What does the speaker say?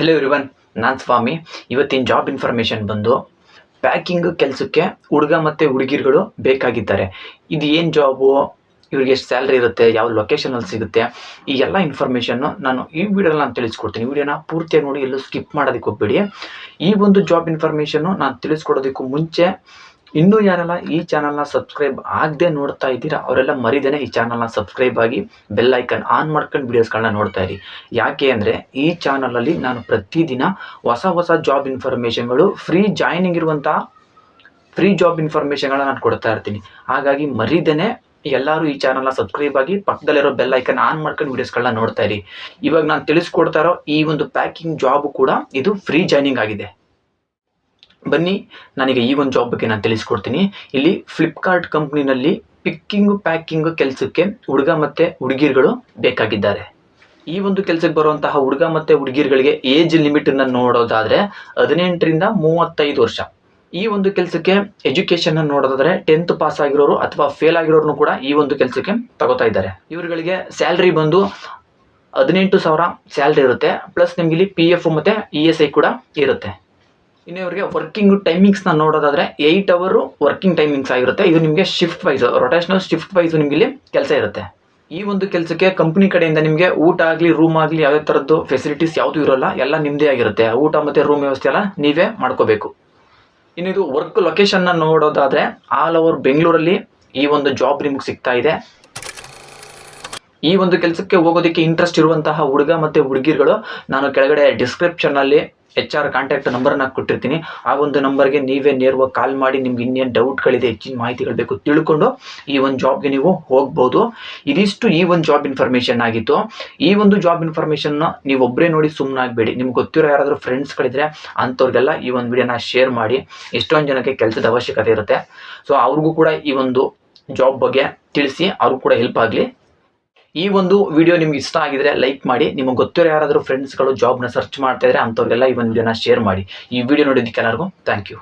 Hello everyone ನಾನು ಸ್ವಾಮಿ. ಇವತ್ತಿನ job information ಬಂದು ಪ್ಯಾಕಿಂಗ್ ಕೆಲಸಕ್ಕೆ ಹುಡುಗ ಮತ್ತು ಹುಡುಗಿರುಗಳು ಬೇಕಾಗಿದ್ದಾರೆ. ಇದು ಏನು ಜಾಬು ಇವ್ರಿಗೆ ಎಷ್ಟು ಸ್ಯಾಲ್ರಿ ಇರುತ್ತೆ? ಯಾವ ಲೊಕೇಶನಲ್ಲಿ ಸಿಗುತ್ತೆ? ಈ ಎಲ್ಲ ಇನ್ಫಾರ್ಮೇಷನ್ನು ನಾನು ಈ ವಿಡಿಯೋದಲ್ಲಿ ನಾನು ತಿಳಿಸ್ಕೊಡ್ತೀನಿ. ವಿಡಿಯೋನ ಪೂರ್ತಿಯಾಗಿ ನೋಡಿ ಎಲ್ಲೂ ಸ್ಕಿಪ್ ಮಾಡೋದಕ್ಕೆ ಹೋಗ್ಬೇಡಿ. ಈ ಒಂದು ಜಾಬ್ ಇನ್ಫಾರ್ಮೇಷನ್ನು ನಾನು ತಿಳಿಸ್ಕೊಡೋದಕ್ಕೂ ಮುಂಚೆ ಇನ್ನೂ ಯಾರೆಲ್ಲ ಈ ಚಾನಲ್ನ ಸಬ್ಸ್ಕ್ರೈಬ್ ಆಗದೆ ನೋಡ್ತಾ ಇದ್ದೀರಾ, ಅವರೆಲ್ಲ ಮರಿದೇನೆ ಈ ಚಾನಲ್ನ ಸಬ್ಸ್ಕ್ರೈಬ್ ಆಗಿ ಬೆಲ್ ಐಕನ್ ಆನ್ ಮಾಡ್ಕೊಂಡು ವೀಡಿಯೋಸ್ಗಳನ್ನ ನೋಡ್ತಾ ಇರಿ. ಯಾಕೆ ಅಂದರೆ ಈ ಚಾನಲಲ್ಲಿ ನಾನು ಪ್ರತಿದಿನ ಹೊಸ ಹೊಸ ಜಾಬ್ ಇನ್ಫಾರ್ಮೇಷನ್ಗಳು ಫ್ರೀ ಜಾಯ್ನಿಂಗ್ ಇರುವಂಥ ಫ್ರೀ ಜಾಬ್ ಇನ್ಫಾರ್ಮೇಷನ್ಗಳನ್ನ ನಾನು ಕೊಡ್ತಾ ಇರ್ತೀನಿ. ಹಾಗಾಗಿ ಮರಿದೇನೆ ಎಲ್ಲರೂ ಈ ಚಾನಲ್ನ ಸಬ್ಸ್ಕ್ರೈಬ್ ಆಗಿ ಪಕ್ಕದಲ್ಲಿರೋ ಬೆಲ್ ಐಕನ್ ಆನ್ ಮಾಡ್ಕೊಂಡು ವೀಡಿಯೋಸ್ಗಳನ್ನ ನೋಡ್ತಾ ಇರಿ. ಇವಾಗ ನಾನು ತಿಳಿಸ್ಕೊಡ್ತಾ ಇರೋ ಈ ಒಂದು ಪ್ಯಾಕಿಂಗ್ ಜಾಬ್ ಕೂಡ ಇದು ಫ್ರೀ ಜಾಯ್ನಿಂಗ್ ಆಗಿದೆ. ಬನ್ನಿ, ನನಗೆ ಈ ಒಂದು ಜಾಬ್ ಬಗ್ಗೆ ನಾನು ತಿಳಿಸ್ಕೊಡ್ತೀನಿ. ಇಲ್ಲಿ ಫ್ಲಿಪ್ಕಾರ್ಟ್ ಕಂಪ್ನಿನಲ್ಲಿ ಪಿಕ್ಕಿಂಗ್ ಪ್ಯಾಕಿಂಗ್ ಕೆಲಸಕ್ಕೆ ಹುಡುಗ ಮತ್ತು ಹುಡುಗಿರುಗಳು ಬೇಕಾಗಿದ್ದಾರೆ. ಈ ಒಂದು ಕೆಲಸಕ್ಕೆ ಬರುವಂತಹ ಹುಡುಗ ಮತ್ತು ಹುಡುಗಿರುಗಳಿಗೆ ಏಜ್ ಲಿಮಿಟನ್ನು ನೋಡೋದಾದರೆ ಹದಿನೆಂಟರಿಂದ ಮೂವತ್ತೈದು ವರ್ಷ. ಈ ಒಂದು ಕೆಲಸಕ್ಕೆ ಎಜುಕೇಷನ್ನ ನೋಡೋದಾದ್ರೆ ಟೆಂತ್ ಪಾಸ್ ಆಗಿರೋರು ಅಥವಾ ಫೇಲ್ ಆಗಿರೋರು ಕೂಡ ಈ ಒಂದು ಕೆಲಸಕ್ಕೆ ತಗೋತಾ ಇದ್ದಾರೆ. ಇವರುಗಳಿಗೆ ಸ್ಯಾಲ್ರಿ ಬಂದು ಹದಿನೆಂಟು ಸಾವಿರ ಸ್ಯಾಲ್ರಿ ಇರುತ್ತೆ. ಪ್ಲಸ್ ನಿಮ್ಗೆ ಇಲ್ಲಿ ಪಿ ಎಫ್ ಮತ್ತು ಇ ಎಸ್ ಐ ಕೂಡ ಇರುತ್ತೆ. ಇನ್ನು ಇವರಿಗೆ ವರ್ಕಿಂಗ್ ಟೈಮಿಂಗ್ಸ್ನ ನೋಡೋದಾದ್ರೆ ಏಯ್ಟ್ ಅವರು ವರ್ಕಿಂಗ್ ಟೈಮಿಂಗ್ಸ್ ಆಗಿರುತ್ತೆ. ಇದು ನಿಮಗೆ shift wise rotational shift wise ನಿಮಗೆ ಇಲ್ಲಿ ಕೆಲಸ ಇರುತ್ತೆ. ಈ ಒಂದು ಕೆಲಸಕ್ಕೆ ಕಂಪ್ನಿ ಕಡೆಯಿಂದ ನಿಮಗೆ ಊಟ ಆಗಲಿ ರೂಮ್ ಆಗಲಿ ಯಾವುದೇ ಥರದ್ದು ಫೆಸಿಲಿಟೀಸ್ ಯಾವುದೂ ಇರೋಲ್ಲ, ಎಲ್ಲ ನಿಮ್ಮದೇ ಆಗಿರುತ್ತೆ. ಊಟ ಮತ್ತು ರೂಮ್ ವ್ಯವಸ್ಥೆ ಎಲ್ಲ ನೀವೇ ಮಾಡ್ಕೋಬೇಕು. ಇನ್ನು ಇದು ವರ್ಕ್ ಲೊಕೇಶನ್ನ ನೋಡೋದಾದರೆ ಆಲ್ ಓವರ್ ಬೆಂಗಳೂರಲ್ಲಿ ಈ ಒಂದು ಜಾಬ್ ನಿಮ್ಗೆ ಸಿಗ್ತಾ ಇದೆ. ಈ ಒಂದು ಕೆಲಸಕ್ಕೆ ಹೋಗೋದಕ್ಕೆ ಇಂಟ್ರೆಸ್ಟ್ ಇರುವಂತಹ ಹುಡುಗ ಮತ್ತು ಹುಡುಗಿರುಗಳು ನಾನು ಕೆಳಗಡೆ ಡಿಸ್ಕ್ರಿಪ್ಷನ್ನಲ್ಲಿ ಎಚ್ ಆರ್ ಕಾಂಟ್ಯಾಕ್ಟ್ ನಾ ಕೊಟ್ಟಿರ್ತೀನಿ. ಆ ಒಂದು ನಂಬರ್ಗೆ ನೀವೇ ನೇರವಾಗಿ ಕಾಲ್ ಮಾಡಿ ನಿಮ್ಗೆ ಇನ್ನೇನು ಡೌಟ್ಗಳಿದೆ ಹೆಚ್ಚಿನ ಮಾಹಿತಿಗಳು ಬೇಕು ತಿಳ್ಕೊಂಡು ಈ ಒಂದು ಜಾಬ್ಗೆ ನೀವು ಹೋಗ್ಬೋದು. ಇದಿಷ್ಟು ಈ ಒಂದು ಜಾಬ್ ಇನ್ಫಾರ್ಮೇಷನ್ ಆಗಿತ್ತು. ಈ ಒಂದು ಜಾಬ್ ಇನ್ಫಾರ್ಮೇಷನ್ನ ನೀವು ಒಬ್ಬರೇ ನೋಡಿ ಸುಮ್ಮನಾಗಬೇಡಿ ನಿಮ್ಗೆ ಗೊತ್ತಿರೋ ಯಾರಾದರೂ ಫ್ರೆಂಡ್ಸ್ಗಳಿದ್ರೆ ಅಂಥವ್ರಿಗೆಲ್ಲ ಈ ಒಂದು ವಿಡಿಯೋನ ಶೇರ್ ಮಾಡಿ. ಎಷ್ಟೊಂದು ಜನಕ್ಕೆ ಕೆಲಸದ ಅವಶ್ಯಕತೆ ಇರುತ್ತೆ. ಸೊ ಅವ್ರಿಗೂ ಕೂಡ ಈ ಒಂದು ಜಾಬ್ ಬಗ್ಗೆ ತಿಳಿಸಿ, ಅವ್ರಿಗೂ ಕೂಡ ಹೆಲ್ಪ್ ಆಗಲಿ. ಈ ಒಂದು ವಿಡಿಯೋ ನಿಮ್ಗೆ ಇಷ್ಟ ಆಗಿದ್ರೆ ಲೈಕ್ ಮಾಡಿ. ನಿಮಗೆ ಗೊತ್ತಿರೋ ಯಾರಾದರೂ ಫ್ರೆಂಡ್ಸ್ಗಳು ಜಾಬ್ನ ಸರ್ಚ್ ಮಾಡ್ತಾ ಇದ್ರೆ ಅಂಥವ್ರಿಗೆಲ್ಲ ಈ ಒಂದು ವಿಡಿಯೋನ ಶೇರ್ ಮಾಡಿ. ಈ ವಿಡಿಯೋ ನೋಡಿದ್ದಕ್ಕೆ ಎಲ್ಲರಿಗೂ ಥ್ಯಾಂಕ್ ಯು